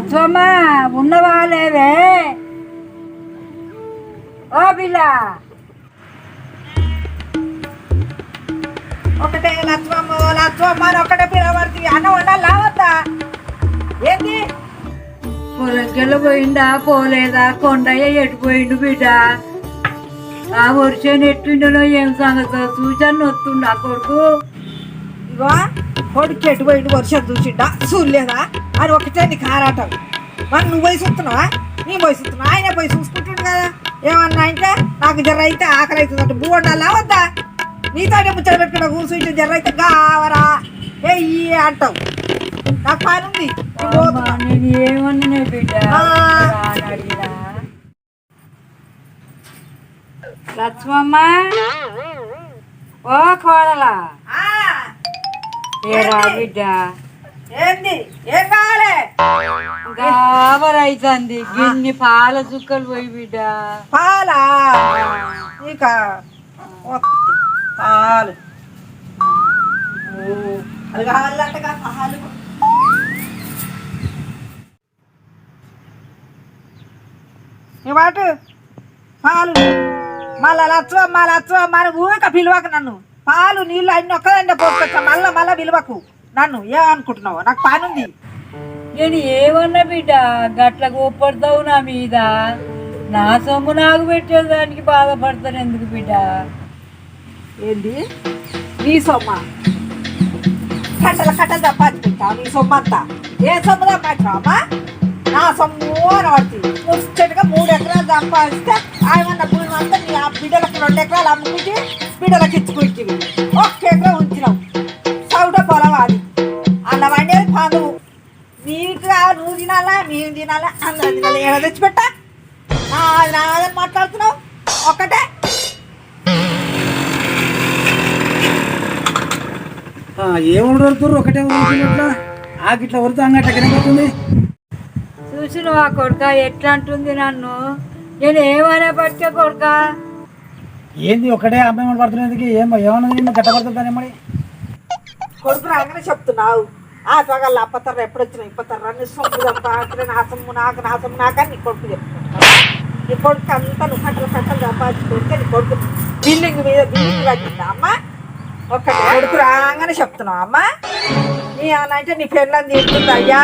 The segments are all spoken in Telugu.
లచ్చమ్మ ఉన్నవా లేవే? ఓ పిల్ల ఒకటే లక్ష్మమ్మ లక్ష్మమ్మ అని ఒకటే పిలవడుతుంది అన్న ఉండాలా లావద్దా ఏంది పొలంకెళ్ళ పోయిండా పోలేదా? కొండయ్య ఎట్టుపోయిండు బిడ్డ? ఆ వర్షం ఎట్టుండనో ఏం సంగతో? చూచాను వస్తుండు కొడుకు. ఇగో. కొడుకు చెట్టు పోయిండు వర్షం చూసిండా? చూడలేదా? అని ఒకటే నీకు ఆరాటం మరి నువ్వు పోయి చూస్తున్నావా? నీ పోయి చూస్తున్నావు ఆయన పోయి చూసుకుంటుండు కదా. ఏమన్నా అంటే నాకు జర్ర అయితే ఆకలి అవుతుంది అంటే భూ ఉండాలా? వద్దా? నీతోనే ముచ్చట పెట్టుకున్న కూర్చుంటే జర్ర అయితే కావరా ఏ అంటావు. నాకు పని ఉంది. ఏమన్నా బిడ్డ? లక్ష్మమ్మ? ఓ కోడలా. ఏంది? ఏం కావాలి? గాబరైతుంది గిన్ని పాల చుక్కలు పోయి బిడ్డ. పాలా? ఇక వత్తి పాలు. ఓ, అది కావాలంటగా పాలు. నీ వాటు పాలు. మళ్ళా లచ్చమ్మ అని ఊరిక పిలవక నన్ను. పాలు నీళ్ళు అన్ని ఒక్కదంటే పోసుకొచ్చా మళ్ళా మళ్ళా పిలవకు నన్ను ఏమనుకుంటున్నావు నాకు పని ఉంది నేను ఏమన్నా బిడ్డ గట్ల కోపడతావు నా మీద? నా సొమ్ము నాకు పెట్టేదానికి బాధపడతాను ఎందుకు బిడ్డ? ఏంది? నీ సొమ్మ. కట్టల కట్టలు సంపాదించుకుంటావు నీ సొమ్ము అంతా ఏ సొమ్ము సంపాదించావమ్మా నా సొమ్ము అని పడుతుంది ముచ్చటగా మూడు ఎకరాలు సంపాదిస్తే ఆయన భూమి అంతా నీ ఆ బిడ్డలకు రెండు ఎకరాలు అమ్ముకుంటే బిడ్డలకు ఇచ్చుకుంటుంది ఒక్క ఎకరం ఉంచినావు సౌట పొలం అది. అలా వండేది పాదువు నీకు కావాలి నువ్వు తినాలా మేము తినాలా అందరూ తినాలా. ఏడ తెచ్చిపెట్టా? నాది నాదని మాట్లాడుతున్నావు. ఒక్కటే. ఏముండరు ఒకటే ఊరుకున్నట్లా ఆకిట్లా వరుతా అంగట్ల కనబడుతుంది చూసిన ఆ కొడుక? ఎట్లా అంటుంది నన్ను? నేను ఏమైనా పట్టే కొడుక? ఏంది ఒకటే అమ్మాయి పడుతున్నందుకు ఏమో ఏమన్నా గట్టపడుతుందని మరి? కొడుకు రాగానే చెప్తున్నావు. ఆ పగల అప్పతర్ర ఎప్పుడు వచ్చినా ఇప్పతర్ర. నీ సొమ్ము సంపాదించిన నా సొమ్ము నాకు నా సొమ్ము నాకని నీ కొడుకు చెప్తున్నావు నీ కొడుకు అంతా నువ్వు కట్టలు కట్టలు సంపాదించుకుంటే నీ కొడుకు బిల్డింగ్ మీద బిల్డింగ్ కట్టిందా అమ్మ? ఒక కొడుకు రాగానే చెప్తున్నావు అమ్మ. నీ అంటే నీ పెళ్ళని తీరుతుంది అయ్యా?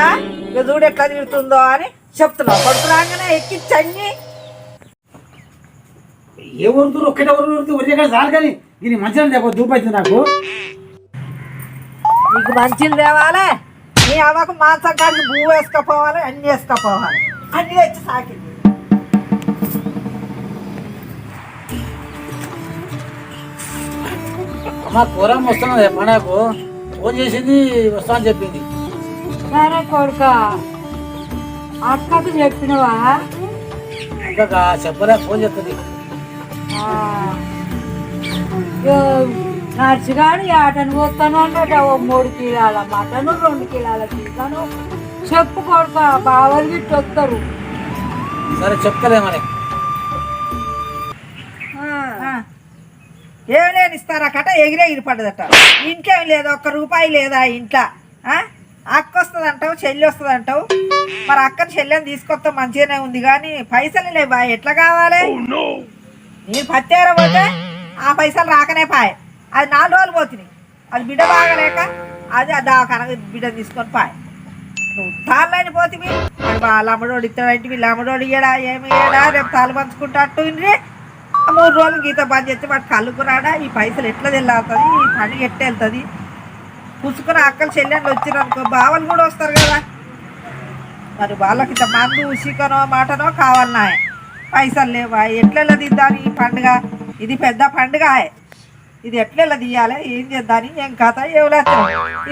ఇక చూడు ఎట్లా తీరుతుందో అని చెప్తున్నావు. కొడుకు రాగానే ఎక్కించండి ఏ ఊరుతురు ఒక్కటే ఊరు ఒరి ఎక్కడ చాలు కానీ. దీని మంచిగా చెప్ప దూపైతుంది నాకు. నీకు మంచిలు తేవాలి నీ అవ్వకు మాంసం కాడికి పువ్వు వేసుకపోవాలి అన్ని వేసుకపోవాలి. అన్ని తెచ్చి సాకింది. అమ్మ కూరం వస్తున్నది మనకు ఫోన్ చేసింది వస్తా అని చెప్పింది. సరే కొడుక. అక్కకు చెప్పినవా? ఇంకా చెప్పలే ఫోన్ చెప్తుంది ఆ. ఇగో నర్సుగాడు ఆటను పోతాను అన్నట ఓ మూడు కిలోల మటను రెండు కిలోల చికెను. చెప్పు కొడుక బావలు గిట్ట వస్తారు. సరే చెప్తలే మరి. ఏమి లేని ఇస్తారా కట ఎగిరే ఇరిపడ్డదట. ఇంకేం లేదు ఒక్క రూపాయి లేదా ఇంట్లో? అక్క వస్తుంది అంటావు చెల్లి వస్తుంది అంటావు మరి అక్కని చెల్లెని తీసుకొస్తే మంచిగానే ఉంది కానీ పైసలు లేవా? ఎట్లా కావాలి? నేను పత్తేర పోతే ఆ పైసలు రాకనే పాయ్. అది నాలుగు రోజులు పోతున్నాయి అది బిడ్డ బాగలేక అది ఆ బిడ్డ తీసుకొని పాయ్. నువ్వు తాళ్ళని పోతివి. మరి వాళ్ళ అమ్మడోడు ఇస్తాడంటే వీళ్ళ అమ్మడోడు ఇయ్యడా? ఏమి ఇయ్యడా? రేపు తాళ్ళు పంచుకుంటా అట్టు మూడు రోజులు గీత బంద్ చేస్తే వాడు కళ్ళుకు రాడా? ఈ పైసలు ఎట్లా తెల్లారుతుంది ఈ పని ఎట్లా వెళ్తుంది? పుసుకుని అక్కలు చెల్లెళ్ళు వచ్చిర్రు అనుకో బావలు కూడా వస్తారు కదా. మరి వాళ్ళకి ఇంత మందు ఉసికనో మాటనో కావాలన్నా పైసలు లేవా? ఎట్లా తీద్దాని ఈ పండుగ? ఇది పెద్ద పండుగ ఇది ఎట్లా తీయాలి? ఏం చేద్దాని ఏం కథ? ఏం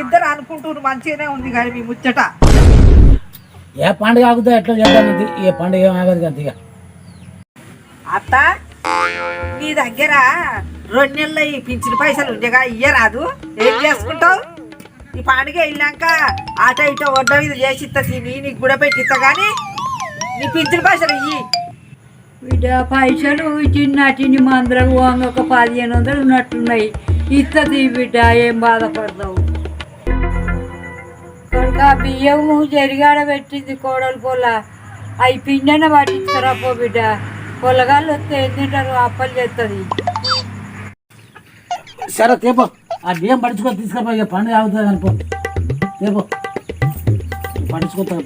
ఇద్దరు అనుకుంటున్నారు మంచిగానే ఉంది కానీ మీ ముచ్చట. ఏ పండుగ ఆగుతా ఎట్లా చేద్దాం ఇది? ఏ పండుగ ఆగదు కదా అత్త నీ దగ్గర రెండు నెలలు ఈ పింఛన్ పైసలు ఉండేగా ఇయ్యరాదు. ఏం చేసుకుంటావు? ఈ పండుగ వెళ్ళాక ఆటో ఇటో వడ్డ మీద చేసి ఇస్తా నీ నీకు కూడా పెట్టి ఇస్తా కానీ నీ పింఛన్ పైసలు ఇయ్యి. బిడ్డ పైసలు చిన్నటిని చిన్ని ఒక పదిహేను వందలు ఉన్నట్టున్నాయి. ఇస్తుంది బిడ్డ ఏం బాధపడతావు? కనుక బియ్యము జరిగాడ పెట్టింది కోడలు పొల. అవి పిండన పట్టించుకురా పో బిడ్డ. పొలగాళ్ళు వస్తే ఏం తింటారు? అప్పలు చేస్తుంది సరే తేపో. ఆ బియ్యం పడుచుకొని తీసుకుపోయి పండుగ అవుతుంది అనుకో. తేపో. పడుచుకోతా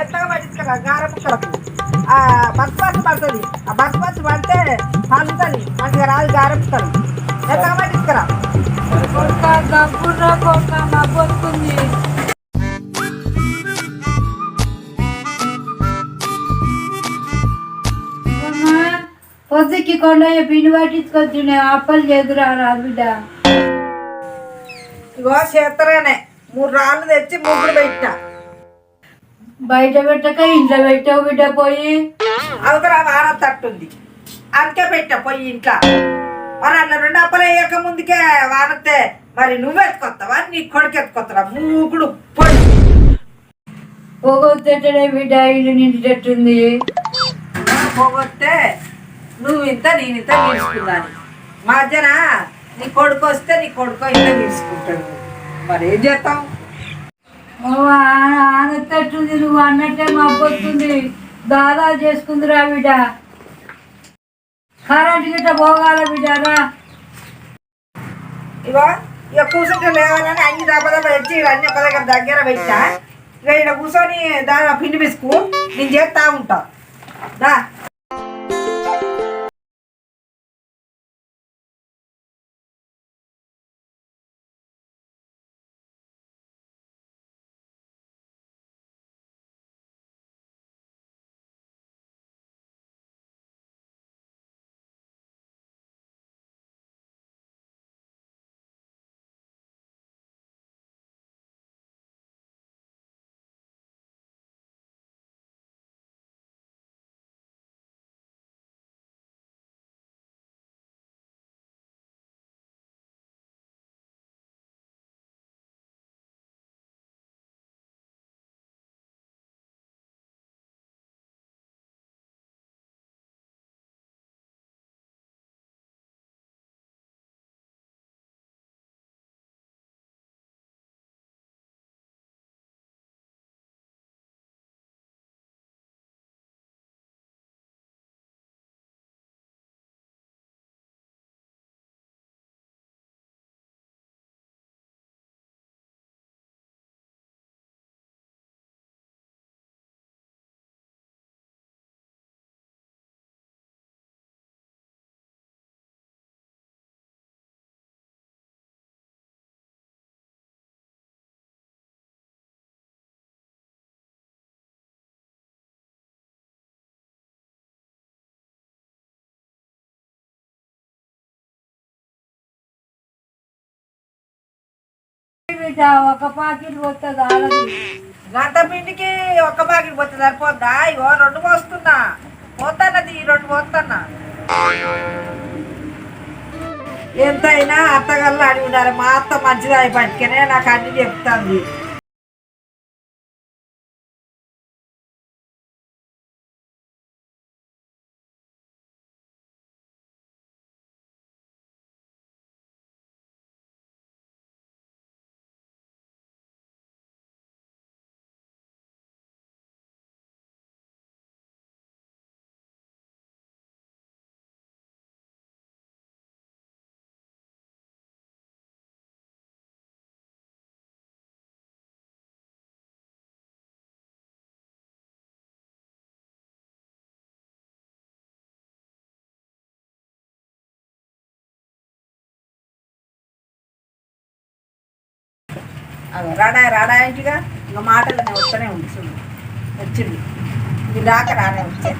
మెత్తగా పట్టించుకురా గార ముక్కలకు ఆ బస్ బస్ పడుతుంది. ఆ బస్ బస్ పడితే పలుతుంది మంచిగా రాదు గార ముక్కలు మెత్తగా పట్టించుకురా. అమ్మా, పొద్దుకి కొండయ్య పిండి పట్టించుకొచ్చి అప్పలు చేదురా రా బిడ్డ. ఇగో చేత్తగానే మూడు రాళ్ళు తెచ్చి ముగ్గురు పెట్టిన. బయట పెట్టక ఇంట్లో పెట్టావు బిడ్డ పోయి. అవతల వాన తట్టుంది. అందుకే పెట్టా పోయి ఇంట్లో. మరి అట్లా రెండు అప్పలు వేయక ముందుకే వానతే మరి నువ్వు ఎత్తుకొస్తావా నీ కొడుకు ఎత్తుకొస్తావా మూగుడు పొడి. పోగొత్తేటడే బిడ్డ ఇల్లు నిండిటట్టుంది. పోగొస్తే నువ్వు ఇంత నేను ఇంత తీసుకున్నాను మధ్యన నీ కొడుకు వస్తే నీ కొడుకు ఇంత తీసుకుంటాడు మరి ఏం చేస్తాం? ఓ ఆనెత్తట్టుంది నువ్వు అన్నట్టే మాపోతుంది దాదా చేసుకుందిరా బిడ్డ. కరెంట్ గిట్ట పోగాల బిడ్డరా ఇవా ఇక కూర్చుంటే లేవాలని అన్ని దెబ్బ తెచ్చి అన్ని ఒక దగ్గర దగ్గర పెట్టా. ఇక ఇక్కడ కూర్చొని దాని పిండి పిసుకు నేను చేస్తా ఉంటా. దా బిడ్డ ఒక పాకెట్ పోతే గంట పిండికి ఒక పాకెట్ పోతే సరిపోద్దా? ఇగో రెండు పోస్తున్నా. పోతానది ఈ రెండు పోతున్నా. ఎంతైనా అత్తగల్లు అడిగినారు మా అత్త మంచిదా పట్టుకనే నాకు అన్ని చెప్తాంది. రాడా రాడా ఇంటిగా ఇంకా మాటలు నేను వస్తూనే చూడు. వచ్చింది. ఇది రాక రానే వచ్చే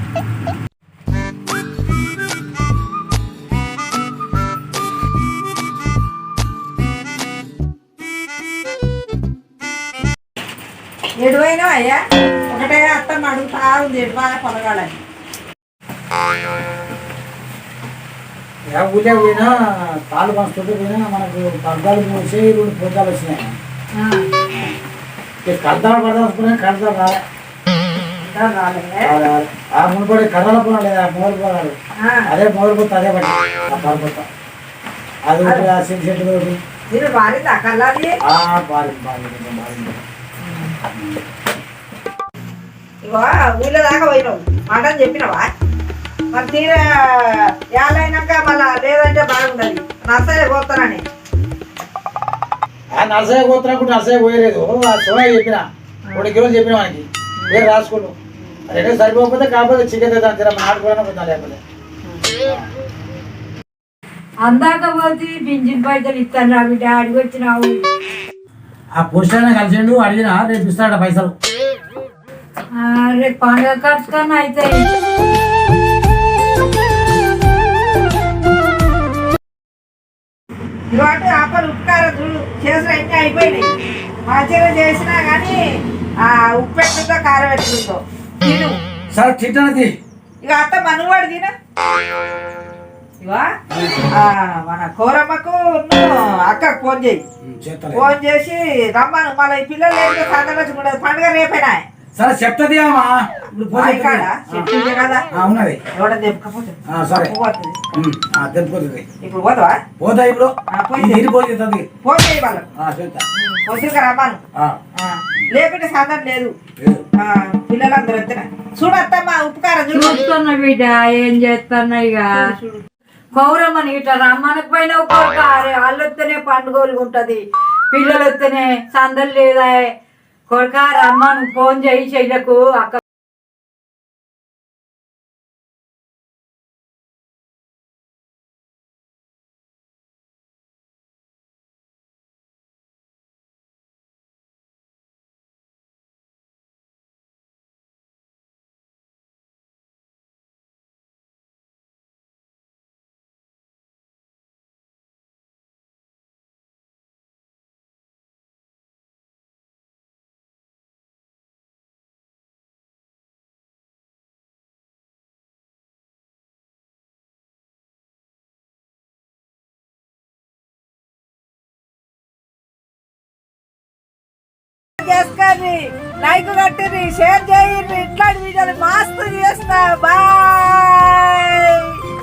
ఎడువైనా అయ్యా? ఒకటే అత్తమ్మ అడుగుతా ఉంది ఎడువా పొలగాలని ఏ ఊళ్ళో పోయినా పాలు పంచుతుంటే పోయినా మనకు పద్దాలు పోసి రెండు పోతాలు వచ్చినాయి. ఇక కడతాలు పడదాసుకున్నా రాలే. ఆ మునుపడి కర్రల పొలం లేదా మూల పొలాలు అదే మొదలు పోతే అదే పట్టి ఆ పరపత అది ఒకటి ఆ సెట్ సెట్ ఒకటి. ఇగో ఊళ్ళో దాకా పోయినావు. మాట చెప్పినావా? మరి తీరా ఏళ్ళైనాక మళ్ళా లేదంటే బాగుండదు. నర్సరీ పోతానని. ఆ నర్సయ్య పోతున్నప్పుడు నర్సయ్య పోయలేదు. ఆ సోయ చెప్పిన. రెండు కిలోలు చెప్పిన వానికి. వేరే రాసుకున్నావు? రెండు సరిపోకపోతే కాకపోతే చికెన్ తెద్దాం నాటుకోవడం కొంచెం లేకపోతే. అందాక పోతే పింఛన్ పైసలు ఇస్తాను రా బిడ్డ అడిగి వచ్చినావు. ఆ అయినా కలిసిండు అడిగినా రేపు ఇస్తాడ పైసలు. రేపు పండుగ ఖర్చు కన్నా అవుతాయి ఇవాటి ఆపలు ఉపకారం చూడు చేసిన అన్నీ అయిపోయినాయి. మంచిగా చేసినా కానీ ఆ ఉప్పు ఎట్లుందో. కారం తిను. సరే తిట్టనది ఇక అత్త మనువాడు తిన. మన కోరమ్మకు అక్కకు ఫోన్ చేయి. ఫోన్ చేసి రమ్మను మళ్ళీ ఈ పిల్లలు ఏంటో సందర్శించి కూడా పండుగ రేపేనా సరే చెప్తుంది అమ్మా ఇప్పుడు ఉంది కదా? ఆ, ఉన్నది. ఎవడ సరే. ఇప్పుడు పోతావా? పోతా ఇప్పుడు. ఆ, పోయి ఈ నీరు పోతుంది లేకుంటే సందర్భం లేదు. పిల్లలందరూ వచ్చిన చూడత్తమ్మా ఉపకారం చూస్తున్నా బిడ్డ ఏం చేస్తున్నా ఇక. కౌరమ్మని ఇట్లా రమ్మనకు పైన ఒక వాళ్ళు వస్తేనే పండుగలు ఉంటది పిల్లలు వస్తేనే సందలు లేదా? కొడుక రమ్మను ఫోన్ చేయి చెయ్యకు అక్క చేసుకోండి లైక్ కట్టిర్రి షేర్ చేయండి ఇట్లాంటి వీడియోలు మస్తు చేస్తా. బాయ్!